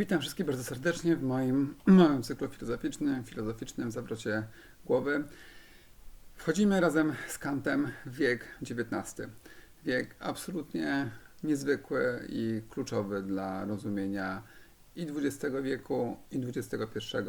Witam wszystkich bardzo serdecznie w moim małym cyklu filozoficznym, filozoficznym zawrocie głowy. Wchodzimy razem z Kantem w wiek XIX. Wiek absolutnie niezwykły i kluczowy dla rozumienia i XX wieku, i XXI,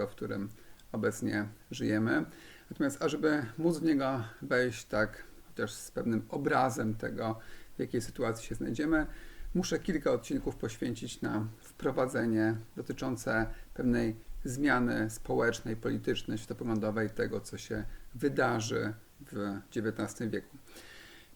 w którym obecnie żyjemy. Natomiast, ażeby móc w niego wejść tak, chociaż z pewnym obrazem tego, w jakiej sytuacji się znajdziemy, muszę kilka odcinków poświęcić na wprowadzenie dotyczące pewnej zmiany społecznej, politycznej, światopoglądowej tego, co się wydarzy w XIX wieku.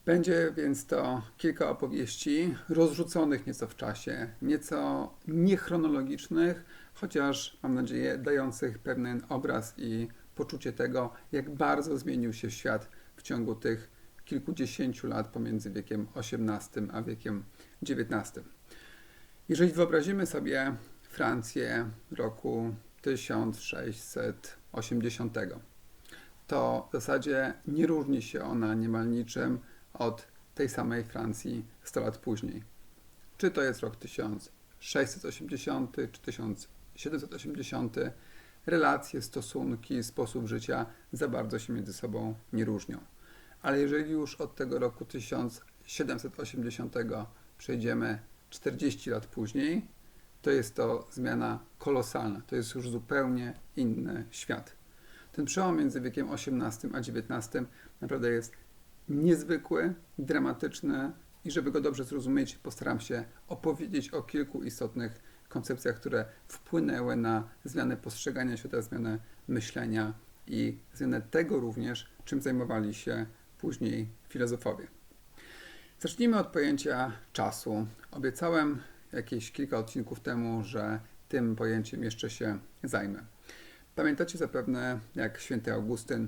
Będzie więc to kilka opowieści rozrzuconych nieco w czasie, nieco niechronologicznych, chociaż mam nadzieję dających pewien obraz i poczucie tego, jak bardzo zmienił się świat w ciągu tych kilkudziesięciu lat pomiędzy wiekiem XVIII a wiekiem XIX. Jeżeli wyobrazimy sobie Francję roku 1680, to w zasadzie nie różni się ona niemal niczym od tej samej Francji 100 lat później. Czy to jest rok 1680 czy 1780, relacje, stosunki, sposób życia za bardzo się między sobą nie różnią. Ale jeżeli już od tego roku 1780 przejdziemy 40 lat później, to jest to zmiana kolosalna. To jest już zupełnie inny świat. Ten przełom między wiekiem XVIII a XIX naprawdę jest niezwykły, dramatyczny i żeby go dobrze zrozumieć, postaram się opowiedzieć o kilku istotnych koncepcjach, które wpłynęły na zmianę postrzegania świata, zmianę myślenia i zmianę tego również, czym zajmowali się później filozofowie. Zacznijmy od pojęcia czasu. Obiecałem jakieś kilka odcinków temu, że tym pojęciem jeszcze się zajmę. Pamiętacie zapewne, jak święty Augustyn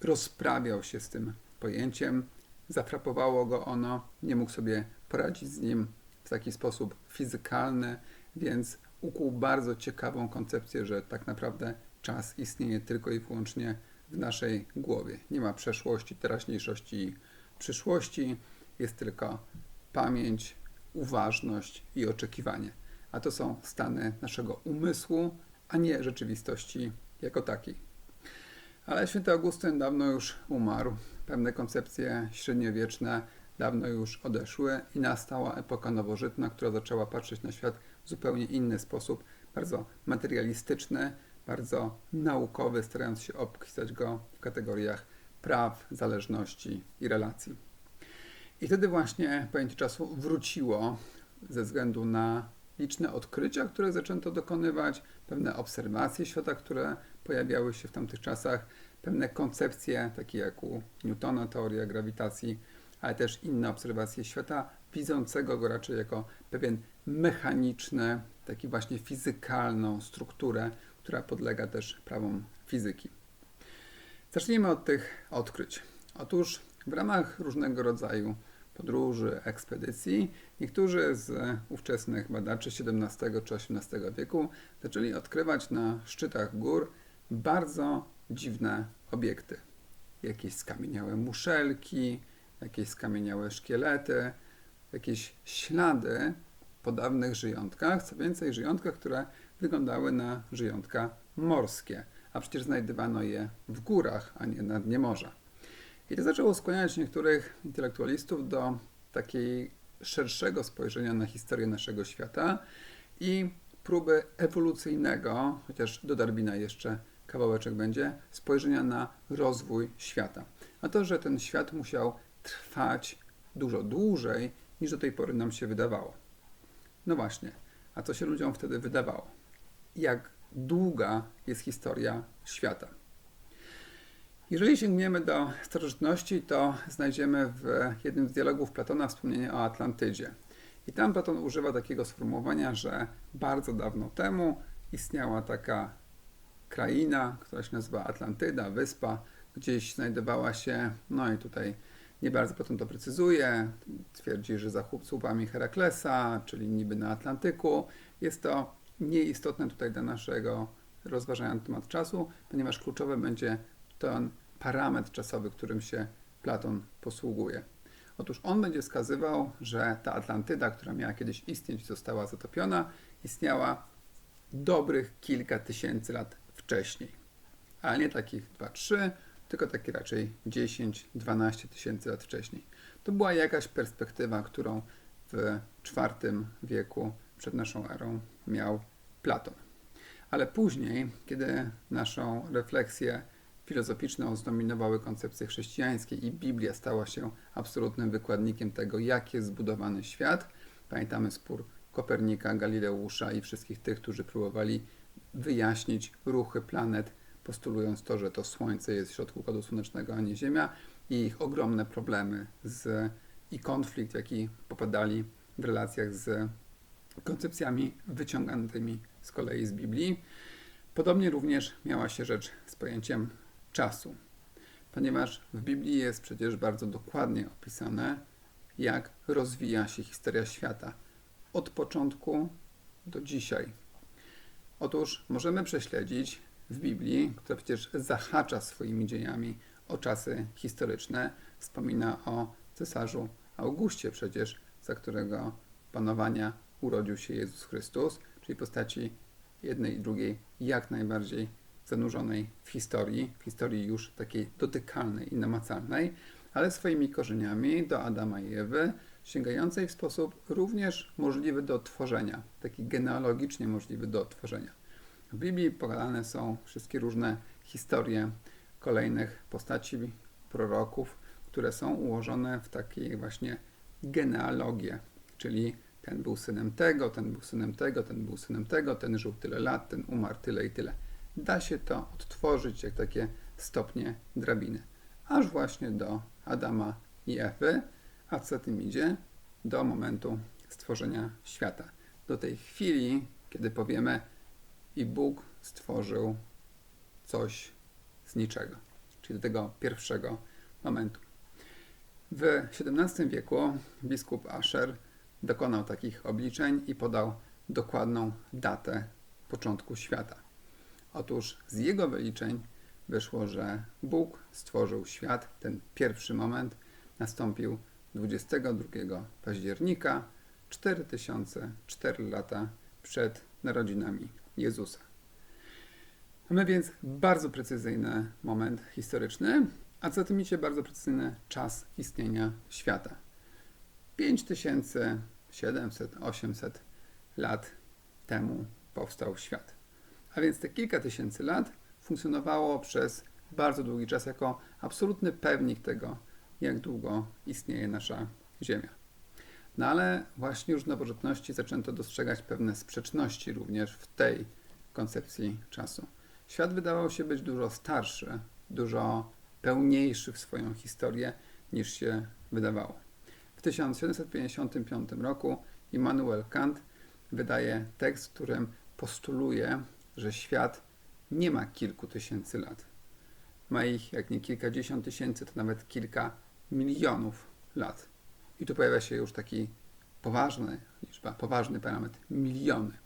rozprawiał się z tym pojęciem, zafrapowało go ono, nie mógł sobie poradzić z nim w taki sposób fizykalny, więc ukuł bardzo ciekawą koncepcję, że tak naprawdę czas istnieje tylko i wyłącznie w naszej głowie. Nie ma przeszłości, teraźniejszości i przyszłości, jest tylko pamięć, uważność i oczekiwanie. A to są stany naszego umysłu, a nie rzeczywistości jako takiej. Ale święty Augustyn dawno już umarł. Pewne koncepcje średniowieczne dawno już odeszły i nastała epoka nowożytna, która zaczęła patrzeć na świat w zupełnie inny sposób, bardzo materialistyczny, bardzo naukowy, starając się obpisać go w kategoriach praw, zależności i relacji. I wtedy właśnie pojęcie czasu wróciło ze względu na liczne odkrycia, które zaczęto dokonywać, pewne obserwacje świata, które pojawiały się w tamtych czasach, pewne koncepcje, takie jak u Newtona, teoria grawitacji, ale też inne obserwacje świata, widzącego go raczej jako pewien mechaniczny, taki właśnie fizykalną strukturę, która podlega też prawom fizyki. Zacznijmy od tych odkryć. Otóż w ramach różnego rodzaju podróży, ekspedycji, niektórzy z ówczesnych badaczy XVII czy XVIII wieku zaczęli odkrywać na szczytach gór bardzo dziwne obiekty. Jakieś skamieniałe muszelki, jakieś skamieniałe szkielety, jakieś ślady po dawnych żyjątkach, co więcej żyjątkach, które wyglądały na żyjątka morskie, a przecież znajdywano je w górach, a nie na dnie morza. I to zaczęło skłaniać niektórych intelektualistów do takiej szerszego spojrzenia na historię naszego świata i próby ewolucyjnego, chociaż do Darwina jeszcze kawałeczek będzie, spojrzenia na rozwój świata. A to, że ten świat musiał trwać dużo dłużej niż do tej pory nam się wydawało. No właśnie, a co się ludziom wtedy wydawało? Jak długa jest historia świata? Jeżeli sięgniemy do starożytności, to znajdziemy w jednym z dialogów Platona wspomnienie o Atlantydzie. I tam Platon używa takiego sformułowania, że bardzo dawno temu istniała taka kraina, która się nazywa Atlantyda, wyspa, gdzieś znajdowała się, no i tutaj nie bardzo Platon to precyzuje, twierdzi, że za słupami Heraklesa, czyli niby na Atlantyku. Jest to nieistotne tutaj dla naszego rozważania na temat czasu, ponieważ kluczowe będzie ten parametr czasowy, którym się Platon posługuje. Otóż on będzie wskazywał, że ta Atlantyda, która miała kiedyś istnieć, została zatopiona, istniała dobrych kilka tysięcy lat wcześniej. Ale nie takich 2-3, tylko takie raczej 10-12 tysięcy lat wcześniej. To była jakaś perspektywa, którą w IV wieku przed naszą erą miał Platon. Ale później, kiedy naszą refleksję filozoficzną zdominowały koncepcje chrześcijańskie i Biblia stała się absolutnym wykładnikiem tego, jak jest zbudowany świat, pamiętamy spór Kopernika, Galileusza i wszystkich tych, którzy próbowali wyjaśnić ruchy planet, postulując to, że to Słońce jest w środku układu słonecznego, a nie Ziemia, i ich ogromne problemy z, i konflikt, jaki popadali w relacjach z koncepcjami wyciąganymi z kolei z Biblii. Podobnie również miała się rzecz z pojęciem czasu, ponieważ w Biblii jest przecież bardzo dokładnie opisane, jak rozwija się historia świata od początku do dzisiaj. Otóż możemy prześledzić w Biblii, która przecież zahacza swoimi dziejami o czasy historyczne, wspomina o cesarzu Augustie przecież, za którego panowania urodził się Jezus Chrystus, czyli postaci jednej i drugiej jak najbardziej zanurzonej w historii, w historii już takiej dotykalnej i namacalnej, ale swoimi korzeniami do Adama i Ewy, sięgającej w sposób również możliwy do tworzenia, taki genealogicznie możliwy do tworzenia. W Biblii pogadane są wszystkie różne historie kolejnych postaci proroków, które są ułożone w takiej właśnie genealogię, czyli ten był synem tego, ten był synem tego, ten był synem tego, ten żył tyle lat, ten umarł tyle i tyle. Da się to odtworzyć jak takie stopnie drabiny, aż właśnie do Adama i Ewy, a co za tym idzie, do momentu stworzenia świata. Do tej chwili, kiedy powiemy, i Bóg stworzył coś z niczego, czyli do tego pierwszego momentu. W XVII wieku biskup Asher dokonał takich obliczeń i podał dokładną datę początku świata. Otóż z jego wyliczeń wyszło, że Bóg stworzył świat. Ten pierwszy moment nastąpił 22 października 4004 lata przed narodzinami Jezusa. Mamy więc bardzo precyzyjny moment historyczny, a co tym idzie bardzo precyzyjny czas istnienia świata. 5700-800 lat temu powstał świat. A więc te kilka tysięcy lat funkcjonowało przez bardzo długi czas jako absolutny pewnik tego, jak długo istnieje nasza Ziemia. No ale właśnie już w nowożytności zaczęto dostrzegać pewne sprzeczności również w tej koncepcji czasu. Świat wydawał się być dużo starszy, dużo pełniejszy w swoją historię niż się wydawało. W 1755 roku Immanuel Kant wydaje tekst, w którym postuluje, że świat nie ma kilku tysięcy lat. Ma ich jak nie kilkadziesiąt tysięcy, to nawet kilka milionów lat. I tu pojawia się już taki poważny liczba, poważny parametr miliony.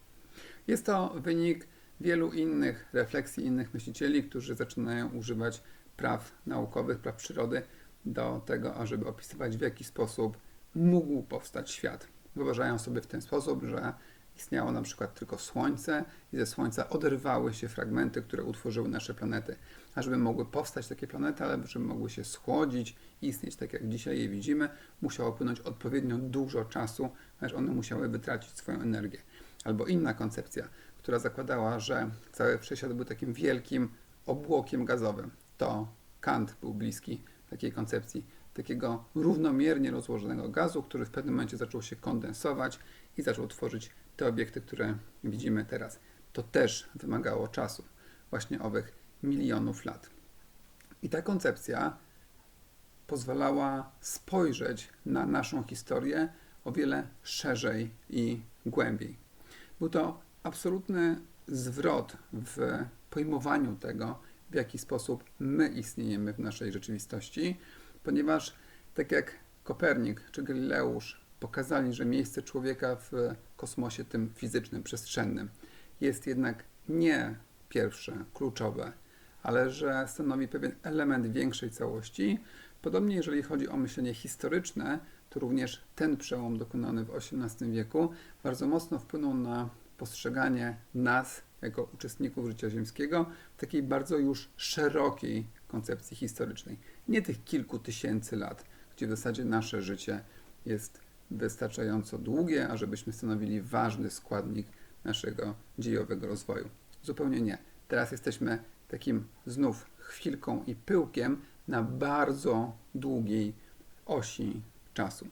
Jest to wynik wielu innych refleksji innych myślicieli, którzy zaczynają używać praw naukowych, praw przyrody do tego, ażeby opisywać w jaki sposób mógł powstać świat. Wyobrażają sobie w ten sposób, że istniało na przykład tylko Słońce i ze Słońca oderwały się fragmenty, które utworzyły nasze planety. A żeby mogły powstać takie planety, ale żeby mogły się schłodzić i istnieć tak jak dzisiaj je widzimy, musiało płynąć odpowiednio dużo czasu, aż one musiały wytracić swoją energię. Albo inna koncepcja, która zakładała, że cały wszechświat był takim wielkim obłokiem gazowym. To Kant był bliski takiej koncepcji, takiego równomiernie rozłożonego gazu, który w pewnym momencie zaczął się kondensować i zaczął tworzyć te obiekty, które widzimy teraz. To też wymagało czasu, właśnie owych milionów lat. I ta koncepcja pozwalała spojrzeć na naszą historię o wiele szerzej i głębiej. Był to absolutny zwrot w pojmowaniu tego, w jaki sposób my istniejemy w naszej rzeczywistości, ponieważ tak jak Kopernik czy Galileusz pokazali, że miejsce człowieka w kosmosie, tym fizycznym, przestrzennym, jest jednak nie pierwsze, kluczowe, ale że stanowi pewien element większej całości. Podobnie, jeżeli chodzi o myślenie historyczne, to również ten przełom dokonany w XVIII wieku bardzo mocno wpłynął na postrzeganie nas jako uczestników życia ziemskiego w takiej bardzo już szerokiej koncepcji historycznej. Nie tych kilku tysięcy lat, gdzie w zasadzie nasze życie jest wystarczająco długie, ażebyśmy stanowili ważny składnik naszego dziejowego rozwoju. Zupełnie nie. Teraz jesteśmy takim znów chwilką i pyłkiem na bardzo długiej osi czasu.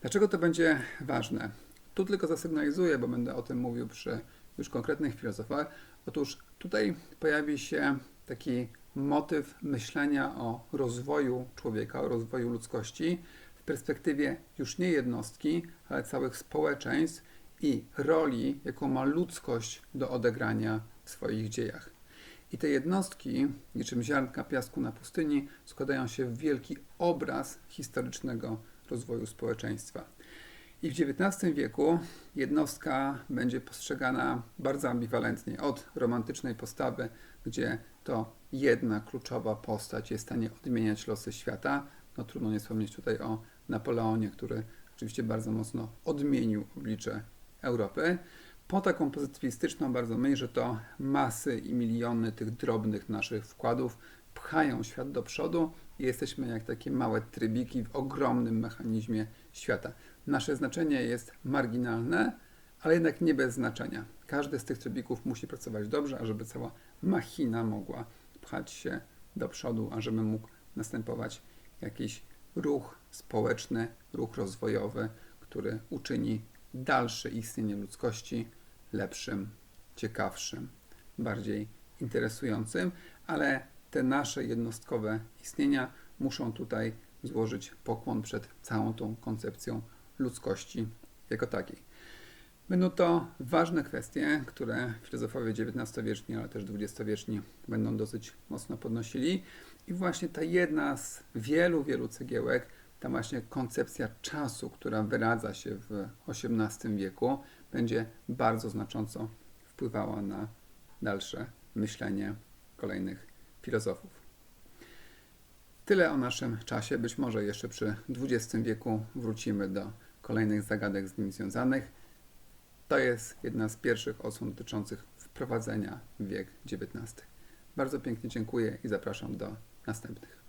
Dlaczego to będzie ważne? Tu tylko zasygnalizuję, bo będę o tym mówił przy już konkretnych filozofach. Otóż tutaj pojawi się taki motyw myślenia o rozwoju człowieka, o rozwoju ludzkości w perspektywie już nie jednostki, ale całych społeczeństw i roli, jaką ma ludzkość do odegrania w swoich dziejach. I te jednostki, niczym ziarnka piasku na pustyni, składają się w wielki obraz historycznego rozwoju społeczeństwa. I w XIX wieku jednostka będzie postrzegana bardzo ambiwalentnie. Od romantycznej postawy, gdzie to jedna kluczowa postać jest w stanie odmieniać losy świata. No trudno nie wspomnieć tutaj o Napoleonie, który oczywiście bardzo mocno odmienił oblicze Europy. Po taką pozytywistyczną bardzo myśl, że to masy i miliony tych drobnych naszych wkładów pchają świat do przodu i jesteśmy jak takie małe trybiki w ogromnym mechanizmie świata. Nasze znaczenie jest marginalne, ale jednak nie bez znaczenia. Każdy z tych trybików musi pracować dobrze, ażeby cała machina mogła pchać się do przodu, ażeby mógł następować jakiś ruch społeczny, ruch rozwojowy, który uczyni dalsze istnienie ludzkości lepszym, ciekawszym, bardziej interesującym, ale te nasze jednostkowe istnienia muszą tutaj złożyć pokłon przed całą tą koncepcją ludzkości jako takiej. Będą to ważne kwestie, które filozofowie XIX-wieczni, ale też XX-wieczni będą dosyć mocno podnosili. I właśnie ta jedna z wielu, wielu cegiełek, ta właśnie koncepcja czasu, która wyradza się w XVIII wieku, będzie bardzo znacząco wpływała na dalsze myślenie kolejnych filozofów. Tyle o naszym czasie. Być może jeszcze przy XX wieku wrócimy do kolejnych zagadek z nim związanych. To jest jedna z pierwszych osłon dotyczących wprowadzenia w wiek XIX. Bardzo pięknie dziękuję i zapraszam do następnych.